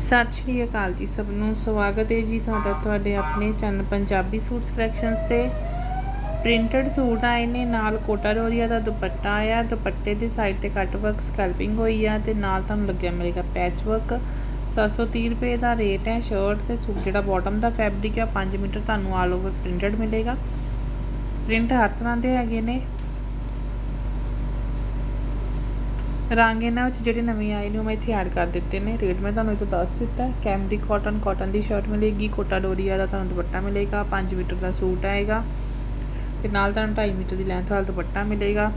ਸਤਿ ਸ਼੍ਰੀ ਅਕਾਲ ਜੀ ਸਭ ਨੂੰ, ਸਵਾਗਤ ਹੈ ਜੀ ਤੁਹਾਡਾ, ਤੁਹਾਡੇ ਆਪਣੇ ਚੈਨਲ ਪੰਜਾਬੀ ਸੂਟ ਕਲੈਕਸ਼ਨਸ ਤੇ। ਪ੍ਰਿੰਟਡ ਸੂਟ ਆਏ ਨੇ, ਨਾਲ ਕੋਟਾ ਡੋਰੀਆ ਦਾ ਦੁਪੱਟਾ ਆਇਆ, ਦੁਪੱਟੇ ਦੀ ਸਾਈਡ ਤੇ ਕੱਟ ਵਰਕ ਸਕੈਲਪਿੰਗ ਹੋਈ ਆ ਤੇ ਨਾਲ ਤੁਹਾਨੂੰ ਲੱਗਿਆ ਮਿਲੇਗਾ ਪੈਚ ਵਰਕ 730 ਰੁਪਏ ਦਾ ਰੇਟ ਹੈ ਸ਼ਰਟ ਤੇ ਸੂਟ, ਜਿਹੜਾ ਬਾਟਮ ਦਾ ਫੈਬਰਿਕ ਆ 5 ਮੀਟਰ ਤੁਹਾਨੂੰ ਆਲ ਓਵਰ ਪ੍ਰਿੰਟਡ ਮਿਲੇਗਾ। ਪ੍ਰਿੰਟ ਹਰ ਤਰ੍ਹਾਂ ਦੇ ਹੈਗੇ ਨੇ ਰੰਗ ਇਹਨਾਂ ਵਿੱਚ ਜਿਹੜੇ ਨਵੇਂ ਆਏ ਨੇ ਉਹ ਮੈਂ ਇੱਥੇ ਐਡ ਕਰ ਦਿੱਤੇ ਨੇ। ਰੇਟ ਮੈਂ ਤੁਹਾਨੂੰ ਇਹ ਤੋਂ ਦੱਸ ਦਿੱਤਾ ਹੈ। ਕੈਮਰੀ ਕਾਟਨ ਕਾਟਨ ਦੀ ਸ਼ਰਟ ਮਿਲੇਗੀ। ਕੋਟਾ ਡੋਰੀਆ ਦਾ ਤੁਹਾਨੂੰ ਦੁਪੱਟਾ ਮਿਲੇਗਾ। 5 ਮੀਟਰ ਦਾ ਸੂਟ ਆਏਗਾ। ਤੇ ਨਾਲ ਤੁਹਾਨੂੰ 2.5 ਮੀਟਰ ਦੀ ਲੈਂਥ ਵਾਲਾ ਦੁਪੱਟਾ ਮਿਲੇਗਾ।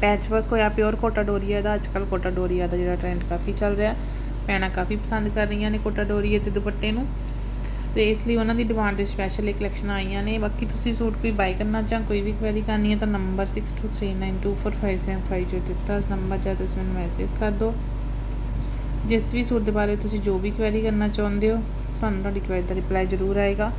ਪੈਚ ਵਰਕ ਹੋਇਆ ਪਿਓਰ ਕੋਟਾ ਡੋਰੀਆ ਦਾ। ਅੱਜਕੱਲ ਕੋਟਾ ਡੋਰੀਆ ਦਾ ਜਿਹੜਾ ਟ੍ਰੈਂਡ ਕਾਫੀ ਚੱਲ ਰਿਹਾ ਪੈਣਾ ਕਾਫੀ ਪਸੰਦ ਕਰ ਰਹੀਆਂ ਨੇ ਕੋਟਾ ਡੋਰੀਏ ਤੇ ਦੁਪੱਟੇ ਨੂੰ। ਤੇ ਇਸ ਲਈ ਉਹਨਾਂ ਦੀ ਡਿਮਾਂਡ ਦੇ ਸਪੈਸ਼ਲ ਇਹ ਕਲੈਕਸ਼ਨ ਆਈਆਂ ਨੇ। ਬਾਕੀ ਤੁਸੀਂ ਸੂਟ ਕੋਈ ਬਾਈ ਕਰਨਾ ਜਾਂ ਕੋਈ ਵੀ ਕੁਐਰੀ ਕਰਨੀ ਹੈ ਤਾਂ ਨੰਬਰ 6239245750 ਜੋ ਦਿੱਤਾ, ਇਸ ਨੰਬਰ 'ਤੇ ਤੁਸੀਂ ਮੈਨੂੰ ਮੈਸੇਜ ਕਰ ਦਿਓ। ਜਿਸ ਵੀ ਸੂਟ ਦੇ ਬਾਰੇ ਤੁਸੀਂ ਜੋ ਵੀ ਕੁਐਰੀ ਕਰਨਾ ਚਾਹੁੰਦੇ ਹੋ, ਤੁਹਾਨੂੰ ਤੁਹਾਡੀ ਕੁਐਰੀ ਦਾ ਰਿਪਲਾਈ ਜ਼ਰੂਰ ਆਏਗਾ।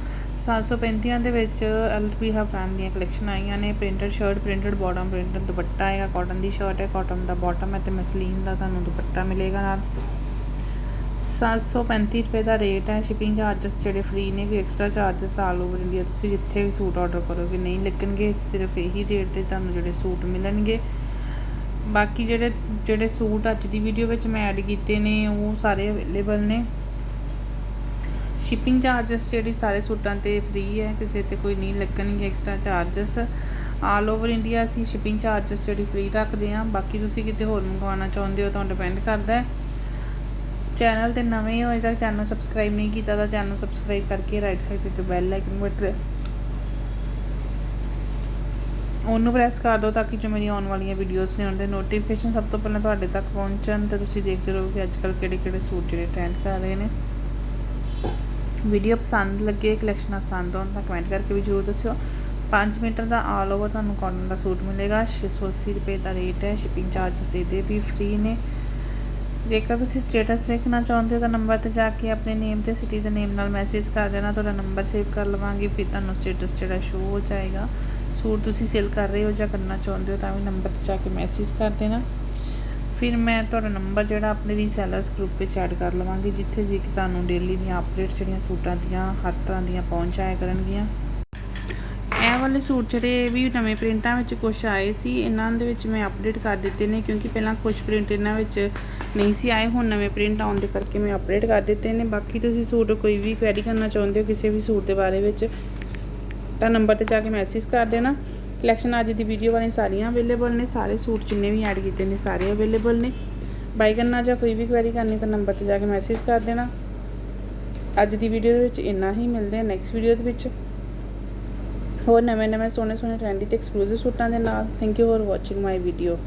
735 ਦੇ ਵਿੱਚ ਐਲਪੀਹਾ ਬ੍ਰਾਂਡ ਦੀਆਂ ਕਲੈਕਸ਼ਨ ਆਈਆਂ ਨੇ। Printed shirt printed bottom printed ਦੁਪੱਟਾ ਆਏਗਾ ਕਾਟਨ ਦੀ ਸ਼ਰਟ ਹੈ ਕਾਟਨ ਦਾ ਬਾਟਮ ਹੈ ਤੇ ਮਸਲੀਨ ਦਾ ਤੁਹਾਨੂੰ ਦੁਪੱਟਾ ਮਿਲੇਗਾ ਨਾਲ। 735 ਰੁਪਏ ਦਾ ਰੇਟ ਹੈ ਸ਼ਿਪਿੰਗ ਚਾਰजेस ਜਿਹੜੇ ਫ੍ਰੀ ਨੇ, ਕੋਈ extra charges all over India ਤੁਸੀਂ ਜਿੱਥੇ ਵੀ ਸੂਟ ਆਰਡਰ ਕਰੋਗੇ, ਨਹੀਂ ਲੱਗਣਗੇ, ਸਿਰਫ ਇਹੀ ਰੇਟ ਤੇ ਤੁਹਾਨੂੰ ਜਿਹੜੇ ਸੂਟ ਮਿਲਣਗੇ। ਬਾਕੀ ਜਿਹੜੇ ਜਿਹੜੇ ਸੂਟ ਅੱਜ ਦੀ ਵੀਡੀਓ ਵਿੱਚ ਮੈਂ ਐਡ ਕੀਤੇ ਨੇ, ਉਹ ਸਾਰੇ ਅਵੇਲੇਬਲ ਨੇ। ਸ਼ਿਪਿੰਗ ਚਾਰजेस ਜਿਹੜੀ ਸਾਰੇ ਸੂਟਾਂ ਤੇ ਫ੍ਰੀ ਹੈ, ਕਿਸੇ ਤੇ ਕੋਈ ਨਹੀਂ ਲੱਗਣਗੇ extra charges all over India ਅਸੀਂ ਸ਼ਿਪਿੰਗ ਚਾਰजेस ਜਿਹੜੀ ਫ੍ਰੀ ਰੱਖਦੇ ਹਾਂ, ਬਾਕੀ ਤੁਸੀਂ ਕਿਤੇ ਹੋਰ ਮੰਗਵਾਉਣਾ ਚਾਹੁੰਦੇ ਹੋ ਤਾਂ ਡਿਪੈਂਡ ਕਰਦਾ ਹੈ। ਚੈਨਲ ਤੇ ਨਵੇਂ ਹੋਏ ਤਾਂ ਚੈਨਲ ਸਬਸਕ੍ਰਾਈਬ ਨਹੀਂ ਕੀਤਾ ਤਾਂ ਚੈਨਲ ਸਬਸਕ੍ਰਾਈਬ ਕਰਕੇ ਰਾਈਟ ਸਾਈਡ ਤੇ ਬੈਲ ਆਈਕਨ ਬਟਨ ਉਹਨੂੰ ਪ੍ਰੈਸ ਕਰ ਦਿਓ ਤਾਂ ਕਿ ਜੋ ਮੇਰੀ ਆਉਣ ਵਾਲੀਆਂ ਵੀਡੀਓਜ਼ ਨੇ ਉਹਨਾਂ ਦੇ ਨੋਟੀਫਿਕੇਸ਼ਨ ਸਭ ਤੋਂ ਪਹਿਲਾਂ ਤੁਹਾਡੇ ਤੱਕ ਪਹੁੰਚਣ ਤੇ ਤੁਸੀਂ ਦੇਖਦੇ ਰਹੋ ਕਿ ਅੱਜ ਅੱਜਕੱਲ ਕਿਹੜੇ ਕਿਹੜੇ ਸੂਟ ਜਿਹੜੇ ਟ੍ਰੈਂਡ ਕਰ ਰਹੇ ਨੇ। ਵੀਡੀਓ ਪਸੰਦ ਲੱਗੇ ਕਲੈਕਸ਼ਨ ਪਸੰਦ ਆਉਣ ਤਾਂ ਕਮੈਂਟ ਕਰਕੇ ਵੀ ਜ਼ਰੂਰ ਦੱਸਿਓ। 5 ਮੀਟਰ ਦਾ ਆਲ ਓਵਰ ਤੁਹਾਨੂੰ ਕਾਟਨ ਦਾ ਸੂਟ ਮਿਲੇਗਾ। 680 ਰੁਪਏ ਦਾ ਰੇਟ ਹੈ। ਸ਼ਿਪਿੰਗ ਚਾਰजेस ਇਹਦੇ ਵੀ ਫ੍ਰੀ ਨੇ। ਜੇਕਰ ਤੁਸੀਂ ਸਟੇਟਸ ਵੇਖਣਾ ਚਾਹੁੰਦੇ ਹੋ ਤਾਂ ਨੰਬਰ ਤੇ ਜਾ ਕੇ ਆਪਣੇ ਨੇਮ ਤੇ ਸਿਟੀ ਦੇ ਨੇਮ ਨਾਲ ਮੈਸੇਜ ਕਰ ਦੇਣਾ, ਤੁਹਾਡਾ ਨੰਬਰ ਸੇਵ ਕਰ ਲਵਾਂਗੀ, ਫਿਰ ਤੁਹਾਨੂੰ ਸਟੇਟਸ ਜਿਹੜਾ ਸ਼ੋ ਹੋ ਜਾਏਗਾ। ਸੂਟ ਤੁਸੀਂ ਸੇਲ ਕਰ ਰਹੇ ਹੋ ਜਾਂ ਕਰਨਾ ਚਾਹੁੰਦੇ ਹੋ ਤਾਂ ਵੀ ਨੰਬਰ ਤੇ ਜਾ ਕੇ ਮੈਸੇਜ ਕਰ ਦੇਣਾ। ਫਿਰ ਮੈਂ ਤੁਹਾਡਾ ਨੰਬਰ ਜਿਹੜਾ ਆਪਣੇ ਰੀਸੈਲਰਸ ਗਰੁੱਪ ਵਿੱਚ ਐਡ ਕਰ ਲਵਾਂਗੀ, ਜਿੱਥੇ ਜੀ ਕਿ ਤੁਹਾਨੂੰ ਡੇਲੀ ਦੀਆਂ ਅਪਡੇਟਸ ਜਿਹੜੀਆਂ ਸੂਟਾਂ ਦੀਆਂ, ਹਰ ਤਰ੍ਹਾਂ ਦੀਆਂ ਪਹੁੰਚ ਆਇਆ ਕਰਨਗੀਆਂ। ਇਹ ਵਾਲੇ ਸੂਟ ਜਿਹੜੇ ਵੀ ਨਵੇਂ ਪ੍ਰਿੰਟਾਂ ਵਿੱਚ ਕੁਝ ਆਏ ਸੀ, ਇਹਨਾਂ ਦੇ ਵਿੱਚ ਮੈਂ ਅਪਡੇਟ ਕਰ ਦਿੱਤੇ ਨੇ, ਕਿਉਂਕਿ ਪਹਿਲਾਂ ਕੁਝ ਪ੍ਰਿੰਟ ਇਹਨਾਂ ਵਿੱਚ ਨਹੀਂ ਸੀ ਆਏ, ਹੁਣ ਨਵੇਂ ਪ੍ਰਿੰਟ ਆਉਣ ਦੇ ਕਰਕੇ ਮੈਂ ਅਪਡੇਟ ਕਰ ਦਿੱਤੇ ਨੇ। ਬਾਕੀ ਤੁਸੀਂ ਸੂਟ ਕੋਈ ਵੀ ਕੁਐਰੀ ਕਰਨਾ ਚਾਹੁੰਦੇ ਹੋ ਕਿਸੇ ਵੀ ਸੂਟ ਦੇ ਬਾਰੇ ਵਿੱਚ, ਤਾਂ ਨੰਬਰ ਤੇ ਜਾ ਕੇ ਮੈਸੇਜ ਕਰ ਦੇਣਾ। ਕਲੈਕਸ਼ਨ ਅੱਜ ਦੀ ਵੀਡੀਓ ਵਾਲੀਆਂ ਸਾਰੀਆਂ ਅਵੇਲੇਬਲ ਨੇ, ਸਾਰੇ ਸੂਟ ਜਿੰਨੇ ਵੀ ਐਡ ਕੀਤੇ ਨੇ, ਸਾਰੇ ਅਵੇਲੇਬਲ ਨੇ। ਬਾਈ ਕਰਨਾ ਜਾਂ ਕੋਈ ਵੀ ਕੁਐਰੀ ਕਰਨੀ, ਤਾਂ ਨੰਬਰ ਤੇ ਜਾ ਕੇ ਮੈਸੇਜ ਕਰ ਦੇਣਾ। ਅੱਜ ਦੀ ਵੀਡੀਓ ਦੇ ਵਿੱਚ ਇੰਨਾ ਹੀ, ਮਿਲਦੇ ਆ ਨੈਕਸਟ ਵੀਡੀਓ ਦੇ ਵਿੱਚ। ਹੋਰ ਨਵੇਂ ਨਵੇਂ ਸੋਹਣੇ ਸੋਹਣੇ ਟ੍ਰੈਂਡੀ ਤੇ ਐਕਸਕਲੂਸਿਵ ਸੂਟਾਂ ਦੇ ਨਾਲ। Thank you for watching my video